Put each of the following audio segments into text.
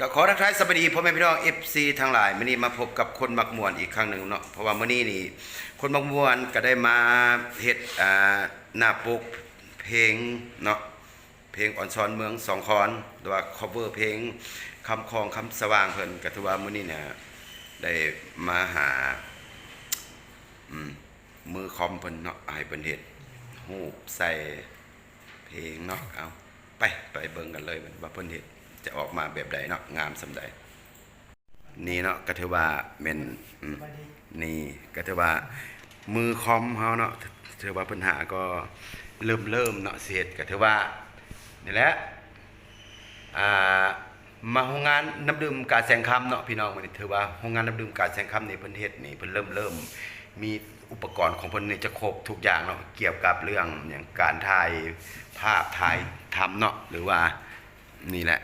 ก็ขอทักทายสวัสดีพ่อแม่พี่น้อง FC ทั้งหลายมื้อนี้มาพบกับคนมักมวนอีกครั้งหนึ่งเนาะเพราะว่ามื้อนี้นี่ คนมักมวนก็ได้มาเฮ็ดอ่าหน้าปกเพลงเนาะเพลงอ่อนซ้อนเมืองสองคอนหรือว่า cover เพลงคำคลองคำสว่างเพิ่นก็ถือว่ามื้อนี้เนี่ยได้มาหาอืมมือคอมเพิ่นเนาะให้เพิ่นเฮ็ดรูปใส่เพลงเนาะเอาไปไปเบิ่งกันเลยว่าเพิ่นเฮ็ด จะออกมาแบบใดเนาะงามสำใดนี่เนาะก็ถือว่าแม่นนี่ก็ถือว่ามือคอมเฮาเนาะถือว่าปัญหาก็เริ่มเริ่มเนาะเสียดก็ถือว่านี่แหละอ่ามาโรงงานน้ำดื่มกาแสงคำเนาะพี่น้องมื้อนี้ถือว่าโรงงานน้ำดื่มกาแสงคำในี่เพิ่นเฮ็ดนี่เพิ่นเริ่มเริ่มมีอุปกรณ์ของเพิ่นนี่จะครบทุกอย่างเนาะเกี่ยวกับเรื่องอย่างการถ่ายภาพถ่ายทำเนาะหรือว่านี่แหละ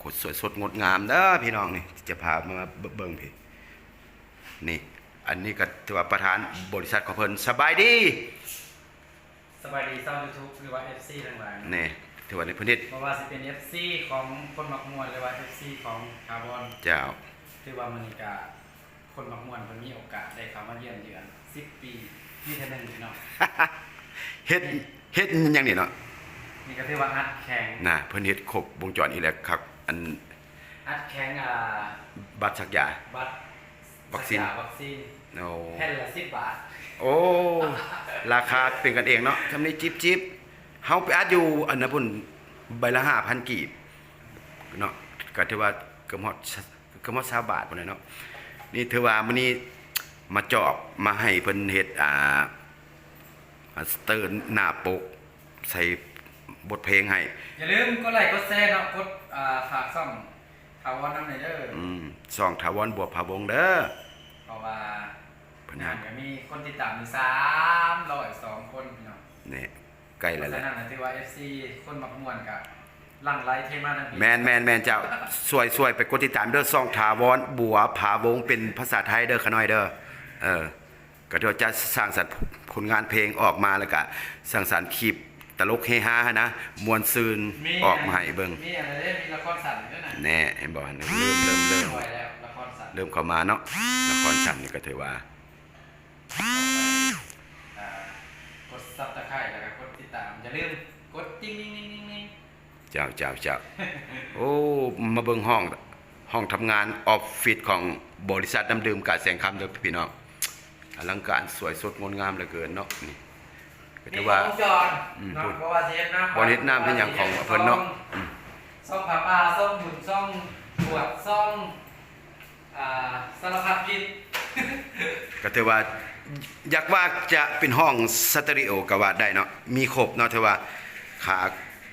โคตรสวยสดงดงามเด้อพี่น้องนี่จะพามาเบิ่งพี่นี่ อันนี้ก็ถือว่าประธานบริษัทของเพิ่นสบายดีสบายดีเจ้า YouTube หรือว่า FC ทั้งหลายนี่ถือว่าในพื้นที่เพราะว่าสิเป็น FC ของคนมักมวนหรือว่า FC ของคาร์บอนเจ้าถือว่ามันกาคนมักมวนเพิ่นมีโอกาสได้เข้ามาเยี่ยมเยือน10 ปีที่เท่านึงเนาะเฮ็ดเฮ็ดหยังนี่เนาะนี่ก็ถือว่าอัดแข็งน่ะเพิ่นเฮ็ดครบวงจรอีกแล้วครับ อันอัดแข็งอ่าบัตรสักยาบัตรวัคซีนสัญญาวัคซีนโอ้แผ่นละ10บาท โอ้ ราคาเป็นกันเองเนาะทำนี้จิบจิบเฮาไปอัดอยู่อันนั้นพุ่นใบละ5,000กีบเนาะก็ถือว่าเกือบฮอดเกือบฮอด20บาทพุ่นเลยเนาะนี่ถือว่ามื้อนี้มาจอบมาให้เพิ่นเฮ็ดอ่าอ่าสเตอร์หน้าปกใส่ บทเพลงให้ อย่าลืมกดไลค์กดแชร์เนาะกดอ่าฝากช่องคาร์บอนนำหน่อยเด้ออืมส่องถาวรบวกพาวงเด้อเพราะว่าเพิ่นงาหานก็มีคนติดตามอยู่302คนพี่น้อง นี่ใกล้เพแล้ราะวแหฉะละ นั้นถือว่า FC คนมักม่วนกับหลั่งไหลเทมาทันทีแมนแมนแมนเจ้าสวยสวยไปกดติดตามเด้อส่องถาวรบัวผาวงเป็นภาษาไทยเด้อขะน้อยเด้อเออก็เดี๋ยวจะสร้างสรรค์ผลงานเพลงออกมาแล้วก็สร้างสรรค์คลิป ตลกเฮฮานะมวนซืนออกมาให้เบิ่งมีอะไรเด้มีละครสั่นด้วยนะแน่เห็นบ่เริ่มเริ่มเริ่มปล่อยแล้วละครสั่นเริ่มเข้ามาเนาะละครสั้นนี่ก็ถือว่าอ่ากดซับตะไคร้แล้วก็กดติดตามอย่าลืมกดติ๊งติ๊งติ๊งติ๊งติ๊งเจ้าเจ้าเจ้าโอ้มาเบิ่งห้องห้องทำงานออฟฟิศของบริษัทน้ำดื่มกาแสงคำเด้อพี่น้องอลังการสวยสดงดงามเหลือเกินเนาะนี่ ก็ถือว่ามีวงจรอืมเนาะพูดเพราะว่าเทปนะบ่เฮ็ดน้ำเป็นหยังของเพิ่นเนาะอืมซ่องผ้าป่าซ่องบุญซ่องบวชซ่องอ่าสารพัดกิจก็ถือว่าอยากว่าจะเป็นห้องสเตอริโอก็ว่าได้เนาะมีครบเนาะถือว่าขา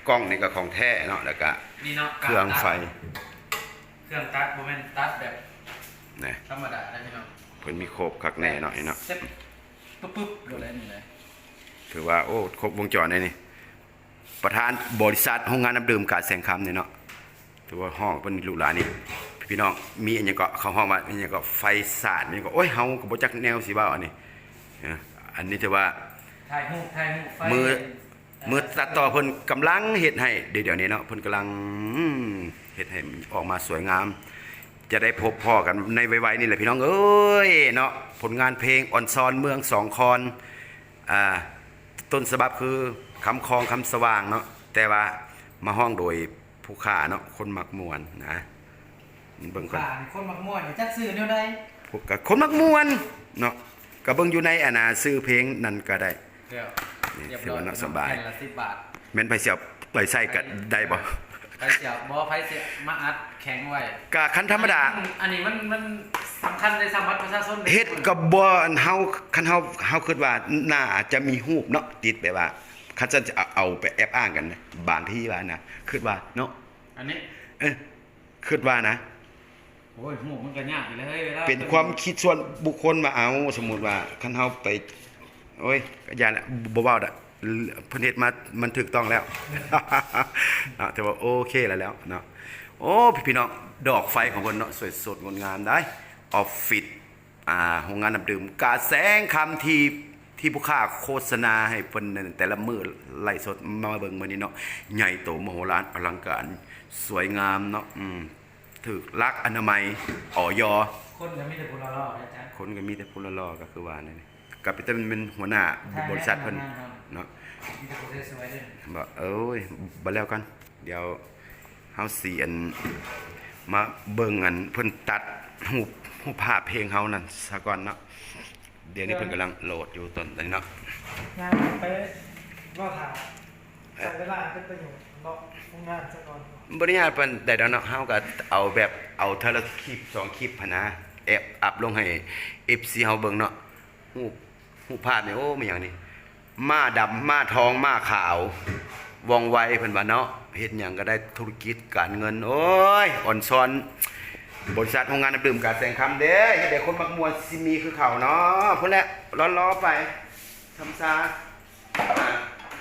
กล้องนี่ก็ของแท้เนาะแล้วก็นี่เนาะเครื่องไฟ เครื่องตัดโมเมนตัดแบบนะธรรมดาได้ไหมเนาะเพิ่นมีครบคักแน่เนาะเนาะเซ็ตปุ๊บปุ๊บโดนอะไรนี่เลย ถือว่าโอ้ครบวงจรเลยนี่ประธานบริษัทโรงงานน้ำดื่มกาแสงคำเนี่ยเนาะถือว่าห้องเป็นลูกหลานนี่พี่น้องมีอันหยังก็เขาห้องว่าอันหยังก็ไฟสาดอันหยังก็โอ้ยเฮาก็บ่จักแนวสิว่าอันนี้เอออันนี้ถือว่าถ่ายรูปถ่ายรูปไฟมือมือตัดต่อเพิ่นกำลังเฮ็ดให้เดี๋ยวๆนี้เนาะเพิ่นกำลังอืมเฮ็ดให้มันออกมาสวยงาม จะได้พบพ่อกันในไวๆนี่แหละพี่น้องเอ้ยเนาะผลงานเพลงอ่อนซอนเมืองสองคอนอ่า ต้นฉบับคือคำคลองคำสว่างเนาะแต่ว่ามาห้องโดยผู้ข่าเนาะคนมักมวนนะเบิ่งก่อนผ่านคนมักม่วนจักซื้อแนวใดพวกก็คนมักมวนเนาะก็เบิ่งอยู่ในอนนาซื้อเพลงนั่นก็ได้ เดี๋ยวนี่เรียบถือร้อยว่าน่าสบาย แผ่นละ10บาท แม่นไปเสียบไปใส่ก็ได้บ่ไผเสียบ่ไผเสียมาอัดแข็งไว้ ก็คันธรรมดา อันนี้มันมัน สำคัญในสมบัติประชาชนเฮ็ดก็บ่อันเฮาคันเฮาเฮาคิดว่าน่าจะมีรูปเนาะติดแบบว่าคันจะเอาไปแอบอ้างกันนะบางที่ว่านะคิดว่าเนาะอันนี้เออคิดว่านะโอ้ยหูมันก็ยากอยู่เลยเฮ้ยวลเป็นความคิดส่วนบุคคลมาเอาสมมุติว่าคันเฮาไปโอ้ยก็อย่าละบ่เว้าดอกเพิ่นเฮ็ดมามันถูกต้องแล้วเนาะแต่ว่าโอเคแล้วแล้วเนาะโอ้พี่ๆน้องดอกไฟของเพิ่นเนาะสวยสดงดงามได้ ออฟฟิศอ่าโรงงานน้ำดื่มกาแสงคำที่ที่ผู้ค้าโฆษณาให้เพิ่นนั่นแต่ละมื้อไล่สดมาเบิ่งมื้อนี้เนาะใหญ่โตมโหฬารอลังการ สวยงามเนาะอืมถูกลักอนามัยออยคนก็มีแต่คนละรอบนะจ๊ะคนก็มีแต่ผู้ละลอก็คือว่านั่นนี่ก็เป็นแต่เป็นเป็นหัวหน้าบริษัทเพิ่นเนาะมีแต่คนสวยๆเด้อบอกเอ้ยบ่แล้วกันเดี๋ยวเฮาสิอันมาเบิ่งอันเพิ่นตัดรูปรูป ภาพเพลงเฮานั่นซะก่อนเนาะเดี๋ยวนี้เพิ่นกำลังโหลดอยู่ตอนนี้เนาะงานไปรอถามใส่เวลาเป็นประโยชน์รอทำงานซะก่อนบริญาณเพิ่นได้แล้วเนาะเฮาก็เอาแบบเอาเทอละคลิปสองคลิปหันนะแอบอัพลงให้ FC เฮาเบิ่งเนาะรูปรูปภาพนี่โอ้มีหยังนี่ม้าดำม้าทองม้าขาวว่องไวเพิ่นว่าเนาะเฮ็ดหยังก็ได้ธุรกิจการเงิน โอ้ยอ่อนซ้อน บริษัทโรงงานน้ำดื่มกาแสงคำเด้เฮ็ดให้คนมักมวนสิมีคือเขาเนาะพุ่นแหละล้อๆไปทำซา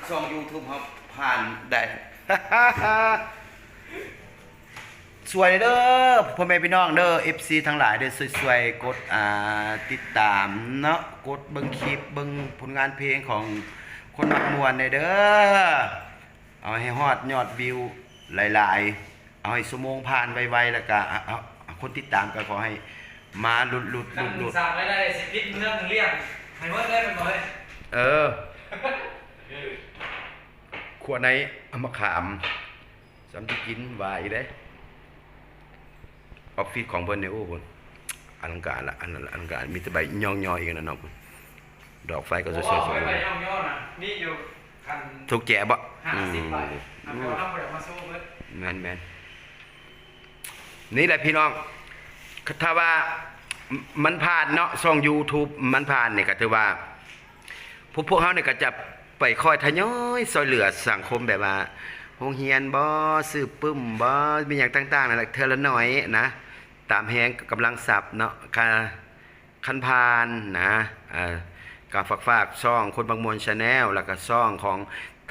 ช่อง YouTube เฮาผ่านได้สวยเด้อพ่อแม่พี่น้องเด้อ FC ทั้งหลายเด้อสวยๆกดอ่าติดตามเนาะกดเบิ่งคลิปเบิ่งผลงานเพลงของคนมักมวนได้เด้อเอาให้ฮอดยอดวิวหลายๆ เอาให้ชั่วโมงผ่านไวๆแล้วก็ เอาเอาเอาคนติดตามก็ขอให้มาหลุดๆหลุดนั่งหลุดสร้างไว้ได้สิพิษเรื่องเรียกให้หมดเลยเป็นบ่เลยเออขวดในเอามาขามสำที่กินไหวายเด้ออฟฟิศของเพิ่นเนี่ยโอ้พุ่นอลังการละอันนั้นละอลังการมีแต่ใบย่องๆอีกนะเนาะพุ่นดอกไฟก็สวยๆสสววยยไปย่องย่อน่ะนี่อยู่คันๆถูกแก่บ่ห้าอืมสิบใบเอาไปเอาไปมาสู้เบิดแม่นแม่ นี่แหละพี่น้อง ถ้าว่ามันผ่านเนาะช่อง YouTube มันผ่านเนี่ยก็ถือว่า พวกพวกเขาเนี่ยก็จะไปคอยทยอยซอยเหลือสังคมแบบว่าโรงเรียนบ่ซื้อปึ้มบ่มีอย่างต่างๆนั่นแหละเทอละหน้อยนะ ตามแฮงกำลังศัพท์เนาะคาคันพานนะกับฝากฝากช่องคนบางมวลชาแนลแล้วก็ช่องของ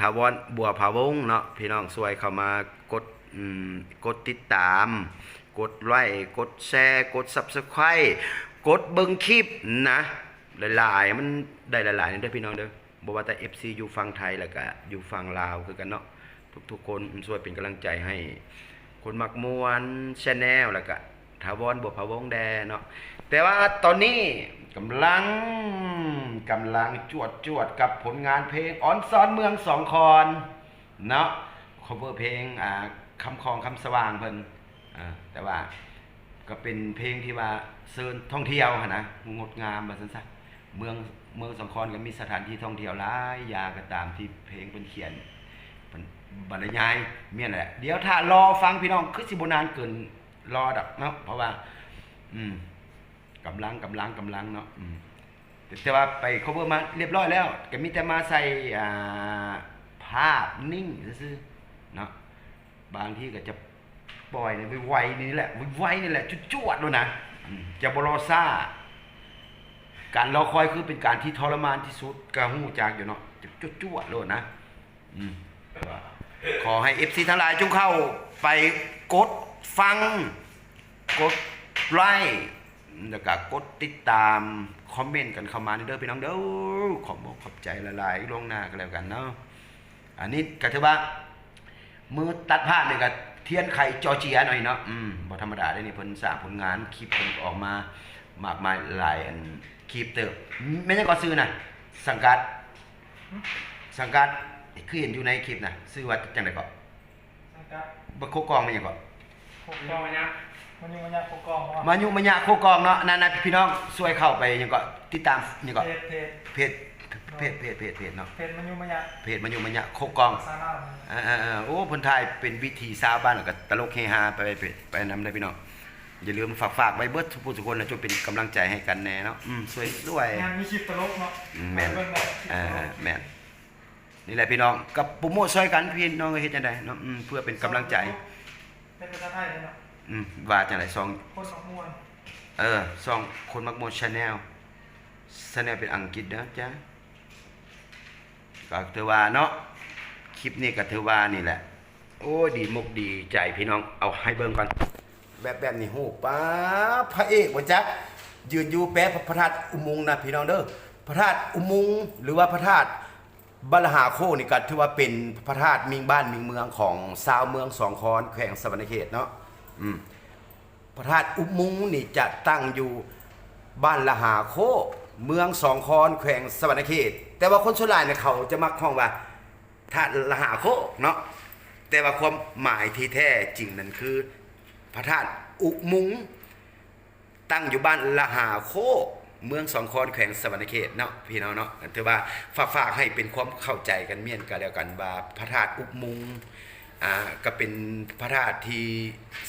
ทาวอนบัวพาวงเนาะพี่น้องช่วยเข้ามากดกดติดตาม กดไลค์กดแชร์กด Subscribe กดเบิ่งคลิปนะ หลายๆ มันได้หลายๆนี่เด้อพี่น้องเด้อบ่ว่าแต่ FC อยู่ฝั่งไทยแล้วก็อยู่ฝั่งลาวคือกันเนาะทุกๆคนช่วยเป็นกำลังใจให้ คนมักมวนชาแนลแล้วก็ถาวรบัวพะวงแดเนาะแต่ว่าตอนนี้กำลังกำลังจวดจวดกับผลงานเพลงออนซอนเมืองสองคอนเนาะ cover เพลงอ่าคำคองคำสว่างเพิ่น แต่ว่าก็เป็นเพลงที่ว่าเซินท่องเที่ยวนะงดงามว่าซั่นซะเมืองเมืองสองคอนก็มีสถานที่ท่องเที่ยวหลายอย่างก็ตามที่เพลงเพิ่นเขียนบรรยายเมียนนแหละเดี๋ยวถ้ารอฟังพี่น้องคือสิบนานเกินรอดับเนาะเพราะว่า อืมกำลังกำลังกำลังเนาะอืมแต่แต่ว่าไป cover มาเรียบร้อยแล้วก็มีแต่มาใส่อ่าภาพนิ่งซื่อเนาะบางที่ก็จะ ปล่อยในไวๆนี่แหละไวๆนี่แหละจุดๆเลยนะจะบรอซ่า การรอคอยคือเป็นการที่ทรมานที่สุดกระหู้จากอยู่เนาะจะจุดๆเลยนะอขอให้ FC ทั้งหลายจงเข้าไปกดฟัง กดไลค์แล้วก็กดติดตาม คอมเมนต์กันเข้ามาเด้อพี่น้องเด้อขอบอกขอบใจละลายๆลงหน้ากันแล้วกันเนาะอันนี้ก็ถือว่ามือตัดผ้าเนี่ยก็ เทียนไข่จอเจียหน่อยเนาะอืมบ่ธรรมดาได้นี่เพิ่นสร้างผลงานคลิปเพิ่นออกมามากมายหลายอันคลิปเติบไม่ใช่ก็ซื้อน่ะสังกัด สังกัดคือเห็นอยู่ในคลิปน่ะซื้อว่าจังได๋ก็สังกัดบ่โคกองมันหยังก็โคยกอองมนะมันยังมันยังโคกองว่ะมายุมายะโคกองเนาะนั่นน่ะพี่น้องช่วยเข้าไปหยังก็ติดตามหยังก็เพจ เพจเพจเพจเพจเพจเพจเนาะเพจมันยังมันยังเพจมายุมายะโคกองซาลาอ่าๆๆโอ้เพิ่นถ่ายเป็นวิธีชาวบ้านแล้วก็ตลกเฮฮาไปไปไปนำได้พี่น้องอย่าลืมฝากฝากไว้เบิดทุกผู้ทุกคนนะจงเป็นกำลังใจให้กันแน่เนาะอืมสวยสวยงานมีคลิปตลกเนาะอืมแม่นเบิ่งได้คลิปอ่าตลกแม่นนี่แหละพี่น้องกับโปรโมทช่วยกันพี่น้องเฮ็ดจังไดเนาะอืมเพื่อเป็นกำลังใจเป็นภาษาไทยเลยเนาะอืมว่าจังไดซองคนสองมวนเออซองคนมักโมชาแนลชาแนลเป็นอังกฤษเด้อจ้ะ ก็ถือว่าเนาะคลิปนี้ก็ถือว่านี่แหละ โอ้ดีมุกดีใจพี่น้องเอาให้เบิ่งก่อนแบบแบบนี้โหป้าพระเอกบ่จ๊ะยืนอยู่แปะพระธาตุอุโมงค์นะพี่น้องเด้อพระธาตุอุโมงค์หรือว่าพระธาตุบัลหาโคนี่ก็ถือว่าเป็นพระธาตุมิงบ้านมิงเมืองของชาวเมืองสองคอนแขวงสวรรณเขตเนาะอืมพระธาตุอุมุงนี่จะตั้งอยู่บ้านละหาโค เมืองสองคอนแขวงสวรรณเขต แต่ว่าคนส่วนใหญ่เนี่ยเขาจะมักห้องว่าธาตุละหาโคเนาะแต่ว่าความหมายที่แท้จริงนั้นคือ พระธาตุอุมุง ตั้งอยู่บ้านละหาโคเมืองสองคอนแขวงสวรรณเขตเนาะพี่น้องเนาะถือว่าฝากฝากให้เป็นความเข้าใจกันเมียนกันแล้วกันว่าพระธาตุอุมุงอ่าก็เป็นพระธาตุที่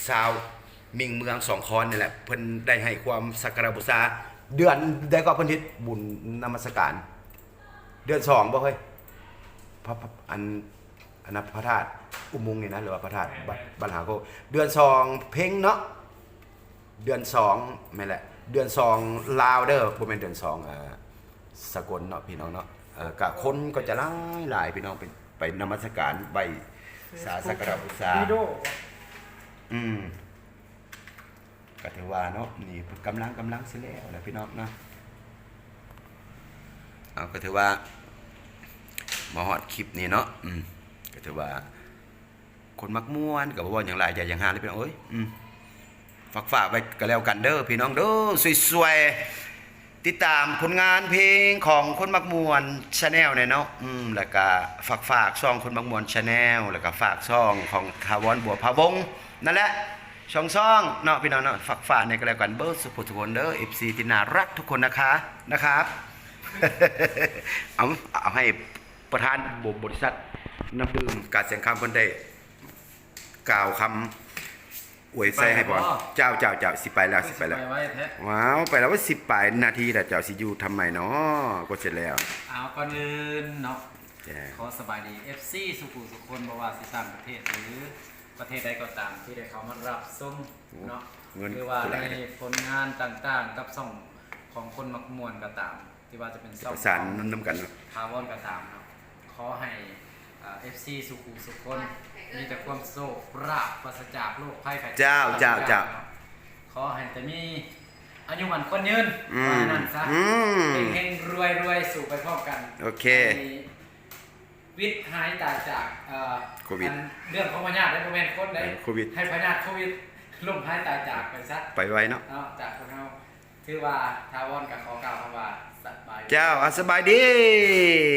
ชาวมิงเมืองสองคอนนี่แหละเพิ่นได้ให้ความสักการบูชา เดือนได้ก็เพิ่นเฮ็ดบุญนมัสการ เดือนสองบ่เฮ้ยพระพระอันอันนั้นพระธาตุอุโมงค์นี่นะหรือว่าพระธาตุบัดบัลหาโคกเดือนสองเพ่งเนาะเดือนสองไม่นแหละ เดือนสองลาวเด้อบ่แม่นเดือนสองอ่าสกลเนาะพี่น้องเนาะเอ่อกะคนก็จะหลายหลายพี่น้องไปไปนมัสการใบสาสักการะบูชาวิดีโออืม ก็ถือว่าเนาะนี่กำลังกำลังเสิแล้วแหละพี่น้องเนาะเอาก็ถือว่ามาฮอดคลิปนี้เนาะอืมก็ถือว่า คนมักม่วนก็บ่ว่าอย่างไรอย่าอย่างหาเลยพี่น้องเอ้ยอืมฝากฝากไปก็แล้วกันเด้อพี่น้องเด้อสวยๆติดตามผลงานเพลงของคนมักมวนชาแนลเนี่ยเนาะอืมแล้วก็ฝากฝากช่องคนมักมวนชาแนลแล้วก็ฝากช่องของทาวอนบัวพะวงนั่นแหละ ช่องช่องเนาะพี่น้องเนาะฝากฝากในก็แล้วกันเบอร์สุภทุกคนเด้อ FC ที่น่ารักทุกคนนะคะนะครับเอาเอาให้ประธานบริษัทน้ำดื่มการเสียงคำคนได้กล่าวคำอวยใส่ให้บ่เจ้าเจ้าเจ้าสิไปแล้วสิไปแล้วไว้แท้ว้าวไปแล้วว่าสิไปนาทีแต่เจ้าสิอยู่ทำไมเนาะก็เสร็จแล้วเอาก่อนอื่นเนาะแจ้ขอสบายดี FC สุขุสุคนบ่ว่าสิต่างประเทศหรือ ประเทศใดก็ตามที่ได้เขามารับส้มเนาะเงินคือว่ากูหในลายผลงานต่างๆ กับช่องของคนมักมวนก็ตาม ที่ว่าจะเป็นช่องประสานน้ำกันเนาะทาวอนก็ตามเนาะขอให้อ่า FC สุขุสุคนมีแต่ความโศกราบปราศจากโรคภัยไข้จ็บเจ้าเจ้าเจ้าขอให้แต่มีอายุมันคนยืนอืมว่านั่นซะอืมเฮงๆรวยรวยๆสู่ไปพร้อมกัน โอเคให้ วิทย์หายตายจากเอ่อโควิด อันเรื่องของพญาติได้โมเมนต์คนได้เออโควิด ให้พญาติโควิดล่มหายตายจากไปซะไปไว้เนาะเนาะจากคนเราถือว่าทาวอนกับขอกล่าวคำว่าสบายเจ้าอะสบายดี